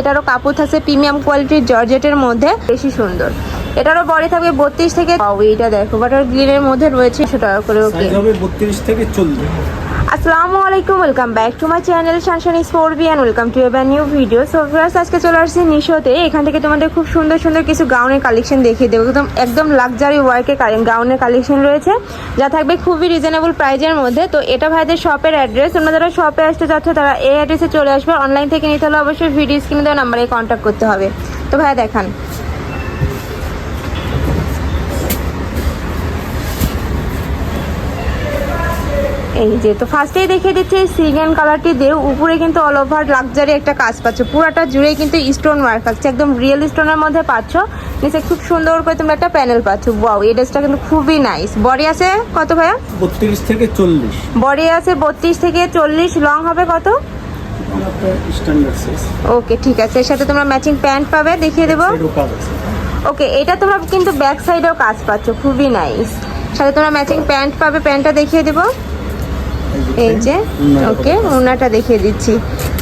এটারও কাপড় থাকছে প্রিমিয়াম কোয়ালিটির জর্জেটের মধ্যে, বেশি সুন্দর। এটারও বডি থাকবে বত্রিশ থেকে এটা দেখো বাটার গ্রিনের মধ্যে রয়েছে একশো টাকা করে ওকে বত্রিশ থেকে চল্লিশ। আসসালামু আলাইকুম welcome back to my channel Shanshan sport B and welcome to এবার নিউ ভিডিও সো ফ্রেন্ডস আজকে চলে আসছি নিশোতে এখান থেকে তোমাদের খুব সুন্দর সুন্দর কিছু গাউনের কালেকশন দেখিয়ে দেবো। একদম একদম লাক্সারি ওয়ার্কের গাউনের কালেকশন রয়েছে, যা থাকবে খুবই রিজনেবল প্রাইজের মধ্যে। তো, এটা ভাইদের শপের অ্যাড্রেস তোমরা যারা শপে আসতে চাচ্ছ, তারা এই অ্যাড্রেসে চলে আসবে। অনলাইন থেকে নিতে হলে অবশ্যই ভিডিও স্ক্রিনে দেওয়া নাম্বারে কন্ট্যাক্ট করতে হবে। তো, ভাইয়া, দেখান। এই যে তো ফার্স্টেই দেখিয়ে দিচ্ছি সিগেন কালারটি দিয়ে উপরে কিন্তু অল ওভার লাক্সারি একটা কাজ পাচ্ছ। পুরোটা জুড়ে কিন্তু স্টোন ওয়ার্ক আছে একদম রিয়েল স্টোনের মধ্যে পাচ্ছ। নিচে খুব সুন্দর করে তোমরা একটা প্যানেল পাচ্ছ। ওয়াও এই ড্রেসটা কিন্তু খুবই নাইস বডি আছে কত ভাইয়া? বত্রিশ থেকে চল্লিশ। বডি আছে বত্রিশ থেকে চল্লিশ লং হবে কত? ওকে ঠিক আছে। এর সাথে তোমরা ম্যাচিং প্যান্ট পাবে দেখিয়ে দেবো। ওকে এটা তোমরা কিন্তু ব্যাক সাইডেও কাজ পাচ্ছ। খুবই নাইস সাথে তোমরা ম্যাচিং প্যান্ট পাবে প্যান্টটা দেখিয়ে দেবো। এই যে ওকে ওনাটা দেখিয়ে দিচ্ছি।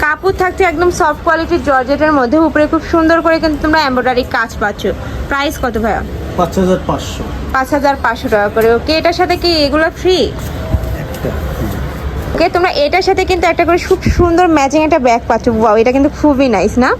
কাপড় থাকছে একদম সফট কোয়ালিটির জর্জেটের মধ্যে উপরে খুব সুন্দর করে কিন্তু তোমরা এমব্রয়ডারি কাজ পাচ্ছ। প্রাইস কত ভাইয়া? পাঁচ হাজার পাঁচশো। পাঁচ হাজার পাঁচশো টাকা করে ওকে এটার সাথে কি এগুলো ফ্রি ওকে তোমরা এটার সাথে কিন্তু একটা করে খুব সুন্দর ম্যাচিং একটা ব্যাগ পাচ্ছ। বাবা এটা কিন্তু খুবই নাইস না?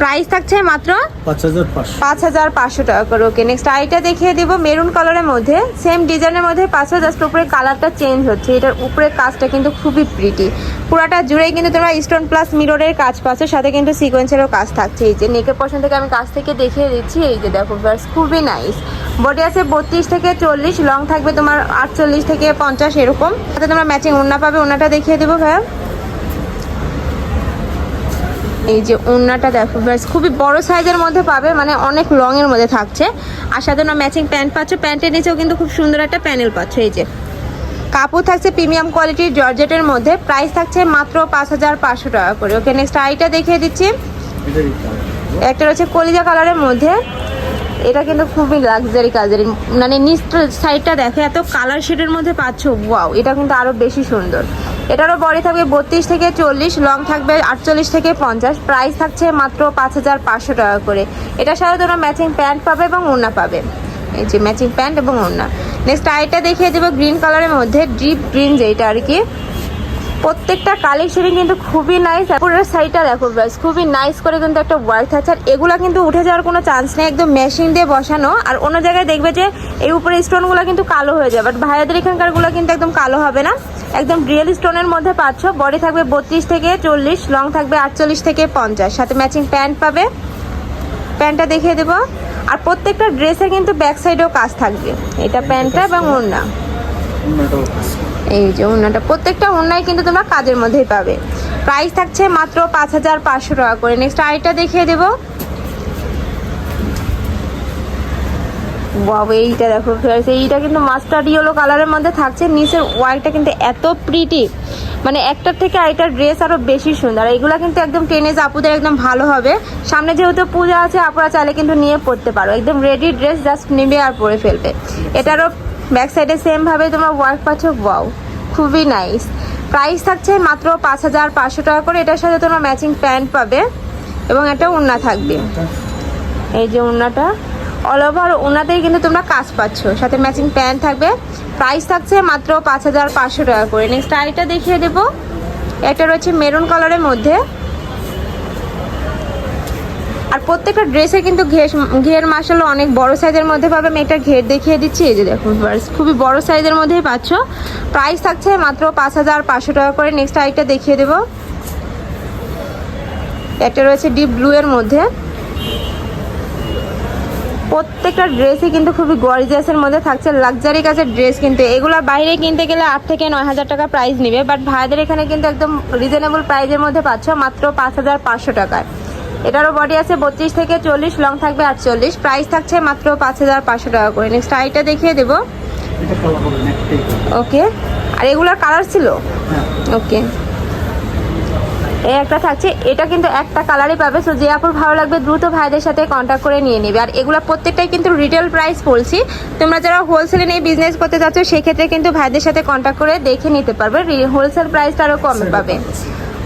প্রাইস থাকছে মাত্র পাঁচ হাজার পাঁচশো। পাঁচ হাজার পাঁচশো টাকা করে ওকে নেক্সট আইটা দেখিয়ে দিব মেরুন কালারের মধ্যে। সেম ডিজাইনের মধ্যে পাঁচ হাজার উপরে কালারটা চেঞ্জ হচ্ছে। এটার উপরে কাজটা কিন্তু খুবই প্রিটি পুরাটা জুড়েই কিন্তু তোমরা স্টোন প্লাস মিররের কাজ পাচ্ছ, সাথে কিন্তু সিকোয়েন্সেরও কাজ থাকছে। এই যে নেকের পশন থেকে আমি কাছ থেকে দেখিয়ে দিচ্ছি, এই যে দেখো ব্যাস খুবই নাইস বডি আছে বত্রিশ থেকে চল্লিশ লং থাকবে তোমার আটচল্লিশ থেকে পঞ্চাশ, এরকম। সাথে তোমরা ম্যাচিং ওড়না পাবে ওড়নাটা দেখিয়ে দেবো ভাইয়া। এই যে ওড়নাটা দেখো ব্যাস খুবই বড় সাইজের মধ্যে পাবে মানে অনেক লং এর মধ্যে থাকছে। আর সাথে না ম্যাচিং প্যান্ট পাচ্ছ প্যান্টের নিচেও কিন্তু খুব সুন্দর একটা প্যানেল পাচ্ছ, এই যে। কাপড় থাকছে প্রিমিয়াম কোয়ালিটির জর্জেটের মধ্যে। প্রাইস থাকছে মাত্র পাঁচ হাজার পাঁচশো টাকা করে। ওকে নেক্সট আইটা দেখিয়ে দিচ্ছি। একটা রয়েছে কলিজা কালারের মধ্যে। এটা কিন্তু খুবই লাক্সারি কাজের মানে নিচ সাইডটা দেখো, এত কালার শেডের মধ্যে পাচ্ছ ওয়াও এটা কিন্তু আরও বেশি সুন্দর। এটারও বডি থাকবে বত্রিশ থেকে চল্লিশ লং থাকবে আটচল্লিশ থেকে পঞ্চাশ। প্রাইস থাকছে মাত্র পাঁচ হাজার পাঁচশো টাকা করে। এটার সাথে তোমরা ম্যাচিং প্যান্ট পাবে এবং ওড়না পাবে। এই যে ম্যাচিং প্যান্ট এবং ওড়না। নেক্সট আইটা দেখিয়ে দেবো গ্রিন কালারের মধ্যে ডিপ গ্রিন যেটা আর কি। প্রত্যেকটা কালেকশনই কিন্তু খুবই নাইস পুরো সাইডটা দেখো ব্যাস, খুবই নাইস করে কিন্তু একটা ওয়ার্ক আছে। আর এগুলো কিন্তু উঠে যাওয়ার কোনো চান্স নেই, একদম মেশিন দিয়ে বসানো। আর অন্য জায়গায় দেখবে যে এই উপরে স্টোনগুলো কিন্তু কালো হয়ে যাবে বাট ভাইয়াদের এখানকারগুলো কিন্তু একদম কালো হবে না। একদম রিয়েল স্টোনের মধ্যে পাচ্ছ। বডি থাকবে বত্রিশ থেকে চল্লিশ লং থাকবে আটচল্লিশ থেকে পঞ্চাশ। সাথে ম্যাচিং প্যান্ট পাবে। প্যান্টটা দেখিয়ে দেবো। আর প্রত্যেকটা ড্রেসে কিন্তু ব্যাক সাইডেও কাজ থাকবে। এটা প্যান্টটা এবং ওড়না। এই যে ওড়নাটা। প্রত্যেকটা ওড়নায় কিন্তু তোমরা কাজের মধ্যেই পাবে। প্রাইস থাকছে মাত্র পাঁচ হাজার পাঁচশো টাকা করে। নেক্সট আইটা দেখিয়ে দেবো। বাবা, এইটা দেখো ফ্রেন্ডস এইটা কিন্তু মাস্টার্ড ইয়েলো কালারের মধ্যে থাকছে। নিচের ওয়াইটা কিন্তু এত প্রিটি মানে একটার থেকে আরেকটার ড্রেস আরও বেশি সুন্দর। এগুলো কিন্তু একদম টেনেজ আপুদের একদম ভালো হবে। সামনে যেহেতু পূজা আছে, আপুরা চাইলে কিন্তু নিয়ে পড়তে পারো। একদম রেডি ড্রেস জাস্ট নেবে আর পরে ফেলবে। এটারও ব্যাক সাইডে সেম ভাবে তোমার ওয়ার্ক পাচ্ছ। ওয়াও খুবই নাইস প্রাইস থাকছে মাত্র পাঁচ হাজার পাঁচশো টাকা করে। এটার সাথে তোমার ম্যাচিং প্যান্ট পাবে এবং একটা ওড়না থাকবে। এই যে ওড়নাটা অল ওভার ওনাতেই কিন্তু তোমরা কাজ পাচ্ছ। সাথে ম্যাচিং প্যান্ট থাকবে। প্রাইস থাকছে মাত্র পাঁচ হাজার পাঁচশো টাকা করে। নেক্সট আইটা দেখিয়ে দেবো। একটা রয়েছে মেরুন কালারের মধ্যে। আর প্রত্যেকটা ড্রেসে কিন্তু ঘের ঘের মাসাল অনেক বড় সাইজের মধ্যে পাবে। আমি একটা ঘের দেখিয়ে দিচ্ছি, এই যে দেখুন খুবই বড় সাইজের মধ্যেই পাচ্ছ। প্রাইস থাকছে মাত্র পাঁচ হাজার পাঁচশো টাকা করে। নেক্সট আইটা দেখিয়ে দেবো। একটা রয়েছে ডিপ ব্লু এর মধ্যে। প্রত্যেকটা ড্রেসই কিন্তু খুবই গর্জিয়াসের মধ্যে থাকছে। লাক্সারি কাজের ড্রেস কিন্তু। এগুলো বাইরে কিনতে গেলে আট থেকে নয় হাজার টাকা প্রাইস নেবে। বাট ভাইদের এখানে কিন্তু একদম রিজনেবল প্রাইসের মধ্যে পাচ্ছ মাত্র পাঁচ হাজার পাঁচশো টাকায়। এটারও বডি আছে বত্রিশ থেকে চল্লিশ লং থাকবে আটচল্লিশ। প্রাইস থাকছে মাত্র পাঁচ হাজার পাঁচশো টাকা করে। নেক্সট আইটা দেখিয়ে দেবো। ওকে আর এগুলোর কালার ছিল? হ্যাঁ। ওকে এই একটা থাকছে এটা কিন্তু একটা কালারই পাবে সো যে আপুর ভালো লাগবে দ্রুত ভাইদের সাথে কন্ট্যাক্ট করে নিয়ে নেবে। আর এগুলো প্রত্যেকটাই কিন্তু রিটেল প্রাইস বলছি। তোমরা যারা হোলসেলে নিয়ে বিজনেস করতে চাচ্ছ সেক্ষেত্রে কিন্তু ভাইদের সাথে কন্ট্যাক্ট করে দেখে নিতে পারবে। হোলসেল প্রাইসটা আরও কমে পাবে।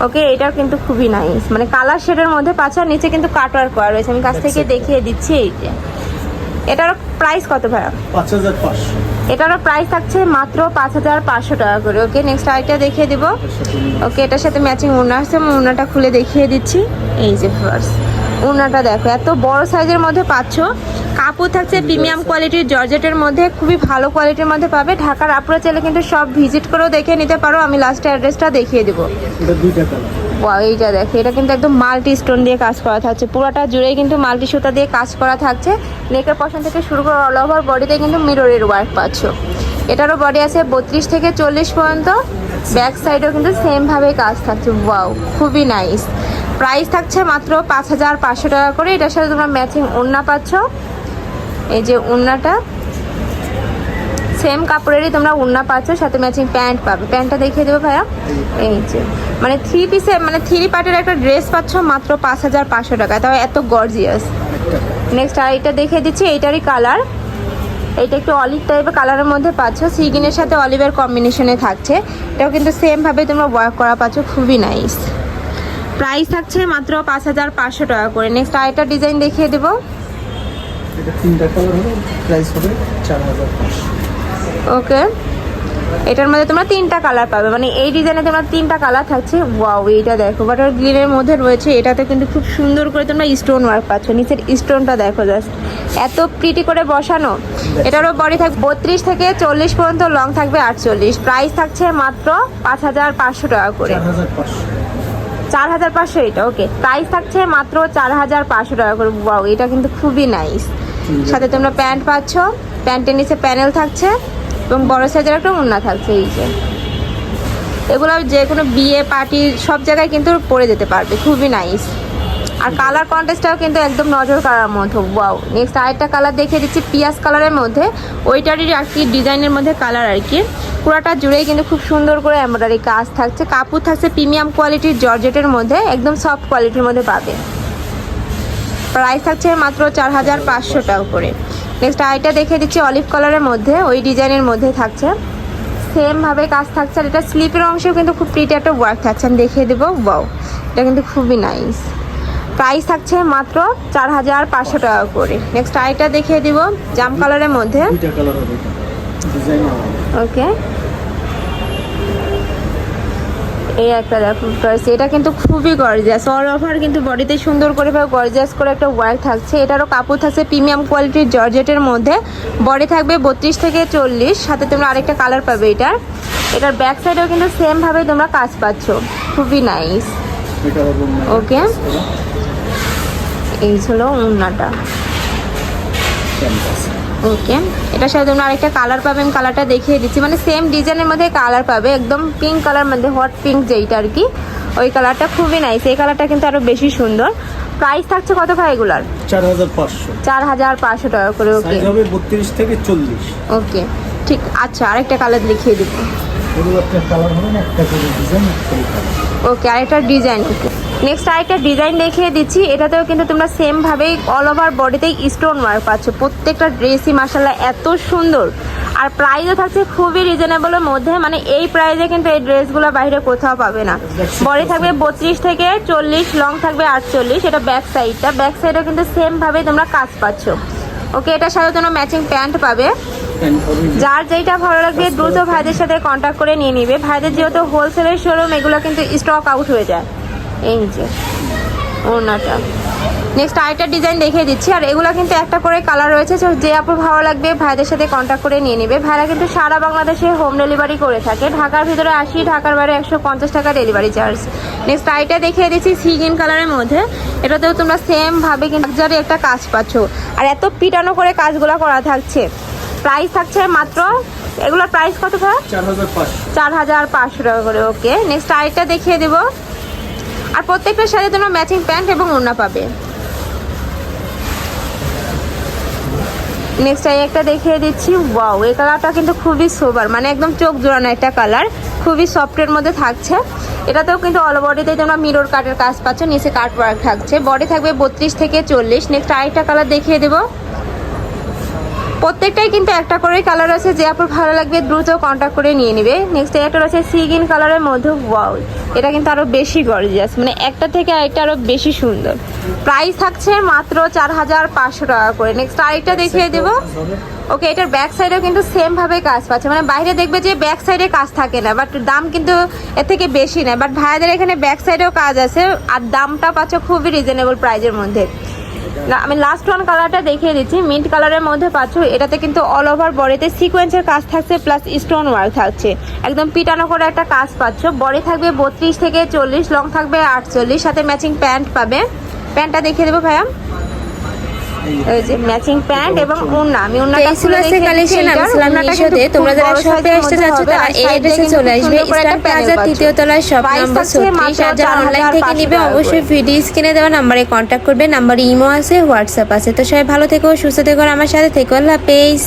ওকে এটাও কিন্তু খুবই নাইস মানে কালার শেডের মধ্যে আর নিচে কিন্তু কাটওয়ার করা রয়েছে। আমি কাছ থেকে দেখিয়ে দিচ্ছি এই যে। এটার প্রাইস কত ভাড়া পাঁচ হাজার পাঁচশো। এটারও প্রাইস থাকছে মাত্র পাঁচ হাজার পাঁচশো টাকা করে। ওকে নেক্সট আইটা দেখিয়ে দিব। ওকে এটার সাথে ম্যাচিং উন্না আছে আমি উন্নাটা খুলে দেখিয়ে দিচ্ছি। এই যে ফার্স্ট উন্নাটা দেখো এত বড় সাইজের মধ্যে পাচ্ছ। কাপড় থাকছে প্রিমিয়াম কোয়ালিটির জর্জেটের মধ্যে খুবই ভালো কোয়ালিটির মধ্যে পাবে। ঢাকার আপুরা চাইলে কিন্তু সব ভিজিট করেও দেখে নিতে পারো। আমি লাস্টে অ্যাড্রেসটা দেখিয়ে দেবো। এইটা দেখো, এটা কিন্তু একদম মাল্টি স্টোন দিয়ে কাজ করা থাকছে। পুরোটা জুড়েই কিন্তু মাল্টি সুতা দিয়ে কাজ করা থাকছে। নেকের পশন থেকে শুরু করে অল ওভার বডিতে কিন্তু মিররের ওয়ার্ক পাচ্ছ। এটারও বডি আছে বত্রিশ থেকে চল্লিশ পর্যন্ত। ব্যাক সাইডেও কিন্তু সেমভাবে কাজ থাকছে। ওয়াও খুবই নাইস প্রাইস থাকছে মাত্র পাঁচ হাজার পাঁচশো টাকা করে। এটার সাথে তোমরা ম্যাচিং ওড়না পাচ্ছ। এই যে ওড়নাটা সেম কাপড়েরই তোমরা উন্না পাচ্ছ, সাথে ম্যাচিং প্যান্ট পাবে। প্যান্টটা দেখিয়ে দেবো ভাইয়া। এই যে। মানে থ্রি পিসে মানে থ্রি পার্টের একটা ড্রেস পাচ্ছ মাত্র পাঁচ হাজার পাঁচশো টাকা। তাও এত গর্জিয়াস নেক্সট আর এটা দেখিয়ে দিচ্ছি, এইটারই কালার এইটা একটু অলিভ টাইপের কালারের মধ্যে পাচ্ছ। সিগিনের সাথে অলিভের কম্বিনেশনে থাকছে। এটাও কিন্তু সেমভাবে তোমরা ওয়ার্ক করা পাচ্ছ। খুবই নাইস প্রাইস থাকছে মাত্র পাঁচ হাজার পাঁচশো টাকা করে। নেক্সট আরেকটা ডিজাইন দেখিয়ে দেবো। এটা প্রাইস হবে চার হাজার পাঁচশো। ওকে এটার মধ্যে তোমরা তিনটা কালার পাবে। মানে এই ডিজাইনে তোমরা তিনটা কালার থাকছে। ওয়াও এইটা দেখো। বাটার গ্রিনের মধ্যে রয়েছে এটাতে কিন্তু খুব সুন্দর করে তোমরা স্টোন ওয়ার্ক পাচ্ছ। নিচের স্টোনটা দেখো জাস্ট এত প্রিটি করে বসানো। এটারও বডি থাকবে বত্রিশ থেকে চল্লিশ পর্যন্ত লং থাকবে আটচল্লিশ। প্রাইস থাকছে মাত্র পাঁচ হাজার পাঁচশো টাকা করে। চার হাজার পাঁচশো। চার হাজার পাঁচশো এটা ওকে প্রাইস থাকছে মাত্র চার হাজার পাঁচশো টাকা করে। ওয়াও এটা কিন্তু খুবই নাইস সাথে তোমরা প্যান্ট পাচ্ছ। প্যান্টের নিচে প্যানেল থাকছে। এবং বড় সাইজের একটা উন্না থাকছে এই যে। এগুলো যে কোনো বিয়ে পার্টি সব জায়গায় কিন্তু পরে যেতে পারবে, খুবই নাইস আর কালার কন্টেস্টটাও কিন্তু একদম নজর কালার মধ্যে ওয়াও নেক্সট আরেকটা কালার দেখিয়ে দিচ্ছি, পিয়াজ কালারের মধ্যে। ওইটারই আর কি ডিজাইনের মধ্যে কালার আর কি পুরোটা জুড়েই কিন্তু খুব সুন্দর করে এমব্রয়ডারি কাজ থাকছে। কাপড় থাকছে প্রিমিয়াম কোয়ালিটির জর্জেটের মধ্যে, একদম সফট কোয়ালিটির মধ্যে পাবে। প্রাইস থাকছে মাত্র চার হাজার পাঁচশো টাকা করে। নেক্সট আইটা দেখে দিচ্ছি অলিভ কালারের মধ্যে ওই ডিজাইনের মধ্যে থাকছে। সেমভাবে কাজ থাকছে আর এটা স্লিপের অংশেও কিন্তু খুব প্রিটি একটা ওয়ার্ক থাকছে। আমি দেখিয়ে দেবো বাউ এটা কিন্তু খুবই নাইস প্রাইস থাকছে মাত্র চার হাজার পাঁচশো টাকা করে। নেক্সট আইটা দেখিয়ে দিব জাম কালারের মধ্যে। ওকে এই একটা দেখো এটা কিন্তু খুবই গর্জিয়াস অল ওভার কিন্তু বডিতে সুন্দর করে গর্জিয়াস করে একটা ওয়ার্ক থাকছে। এটারও কাপড় থাকছে প্রিমিয়াম কোয়ালিটির জর্জেটের মধ্যে। বডি থাকবে বত্রিশ থেকে চল্লিশ সাথে তোমরা আরেকটা কালার পাবে এটার। এটার ব্যাক সাইডেও কিন্তু সেমভাবে তোমরা কাজ পাচ্ছ। খুবই নাইস ওকে. এই ছিল উন্নাটা। ওকে এটার সাথে তোমরা আরেকটা কালার পাবে আমি কালারটা দেখিয়ে দিচ্ছি। মানে সেম ডিজাইনের মধ্যে কালার পাবে একদম পিঙ্ক কালার মধ্যে হট পিঙ্ক যেইটা আর কি। ওই কালারটা খুবই নাইস এই কালারটা কিন্তু আরও বেশি সুন্দর। প্রাইস থাকছে কত ভাই এগুলার? চার হাজার পাঁচশো। চার হাজার পাঁচশো টাকা করে ওকে সাইজ হবে বত্রিশ থেকে চল্লিশ। ওকে ঠিক আচ্ছা আরেকটা কালার দেখিয়ে দেবো ওকে আরেকটা ডিজাইন নেক্সট আরেকটা ডিজাইন দেখিয়ে দিচ্ছি। এটাতেও কিন্তু তোমরা সেম ভাবেই অল ওভার বডিতেই স্টোন ওয়ার্ক পাচ্ছ। প্রত্যেকটা ড্রেসই মাসাল্লাহ এত সুন্দর। আর প্রাইসও থাকছে খুবই রিজনেবলের মধ্যে মানে এই প্রাইসে কিন্তু এই ড্রেসগুলো বাইরে কোথাও পাবে না। বডি থাকবে বত্রিশ থেকে চল্লিশ লং থাকবে আটচল্লিশ। এটা ব্যাক সাইডটা ব্যাক সাইডেও কিন্তু সেম ভাবে তোমরা কাজ পাচ্ছ। ওকে এটা সাথে তোমরা ম্যাচিং প্যান্ট পাবে। যার যেটা ভালো লাগবে দ্রুত ভাইদের সাথে কন্ট্যাক্ট করে নিয়ে নিবে। ভাইদের যেহেতু হোলসেলের শোরুম এগুলো কিন্তু স্টক আউট হয়ে যায়। এই যে ওনাটা নেক্সট আরেকটা ডিজাইন দেখিয়ে দিচ্ছি। আর এগুলো কিন্তু একটা করে কালার রয়েছে যে আপুর ভালো লাগবে ভাইদের সাথে কন্ট্যাক্ট করে নিয়ে নেবে। ভাইরা কিন্তু সারা বাংলাদেশে হোম ডেলিভারি করে থাকে। ঢাকার ভিতরে আশি ঢাকার বাইরে একশো পঞ্চাশ টাকা ডেলিভারি চার্জ নেক্সট আইটা দেখিয়ে দিচ্ছি সি গ্রিন কালারের মধ্যে। এটাতেও তোমরা সেম ভাবে কিন্তু একটা কাজ পাচ্ছ। আর এত পিটানো করে কাজগুলো করা থাকছে। প্রাইস থাকছে মাত্র এগুলোর প্রাইস কত ভাই? চার হাজার পাঁচশো। চার হাজার পাঁচশো টাকা করে ওকে নেক্সট আরেকটা দেখিয়ে দেবো। আর প্রত্যেকটার সাথে তোমরা ম্যাচিং প্যান্ট এবং ওড়না পাবে। নেক্সট আমি একটা দেখিয়ে দিচ্ছি। ওয়াও এই কালারটা কিন্তু খুবই সোবার মানে একদম চোখ জোড়ানো একটা কালার খুবই সফটের মধ্যে থাকছে। এটাতেও কিন্তু অল বডিতে তোমরা মিরর কাটের কাজ পাচ্ছ, নিচে কাট ওয়ার্ক থাকছে। বডি থাকবে বত্রিশ থেকে চল্লিশ। নেক্সট আরেকটা কালার দেখিয়ে দেবো। প্রত্যেকটাই কিন্তু একটা করে কালার আছে। যে আপনার ভালো লাগবে দ্রুত কন্ট্যাক্ট করে নিয়ে নেবে। নেক্সট একটা রয়েছে সি গ্রিন কালারের মধ্যে ওয়াও এটা কিন্তু আরও বেশি গর্জিয়াস মানে একটা থেকে আরেকটা আরও বেশি সুন্দর। প্রাইস থাকছে মাত্র চার হাজার পাঁচশো টাকা করে। নেক্সট আরেকটা দেখিয়ে দেবো। ওকে এটার ব্যাক সাইডেও কিন্তু সেম ভাবে কাজ পাচ্ছে। মানে বাইরে দেখবে যে ব্যাক সাইডে কাজ থাকে না বাট দাম কিন্তু এর থেকে বেশি না। বাট ভাইয়াদের এখানে ব্যাক সাইডেও কাজ আছে আর দামটা পাচ্ছে খুবই রিজনেবল প্রাইজের মধ্যে। আমি লাস্ট ওয়ান কালারটা দেখিয়ে দিচ্ছি। মিন্ট কালারের মধ্যে পাচ্ছ, এটাতে কিন্তু অল ওভার বডিতে সিকোয়েন্সের কাজ থাকছে প্লাস স্টোন ওয়ার্ক থাকছে। একদম পিটানো করে একটা কাজ পাচ্ছ। বডি থাকবে বত্রিশ থেকে চল্লিশ লং থাকবে আটচল্লিশ, সাথে ম্যাচিং প্যান্ট পাবে। প্যান্টটা দেখিয়ে দেবো, ভাইয়া। যে ম্যাচিং প্যান্ট এবং ওড়না আমি ওড়নাটা কালেকশন আমি তোমরা যারা শপে আসতে চাচ্ছ তারা এই অ্যাড্রেসে চলে আসবে। প্লাজা তৃতীয় তলায় শপ নাম্বার ছত্রিশ আর যারা অনলাইন থেকে নিবে অবশ্যই ভিডিও স্ক্রিনে দেওয়া নাম্বারে কন্ট্যাক্ট করবে। নাম্বার ইমো আছে হোয়াটসঅ্যাপ আছে। তো সবাই ভালো থেকো সুস্থ থেকো আমার সাথে থেকো। আল্লাহ হাফেজ।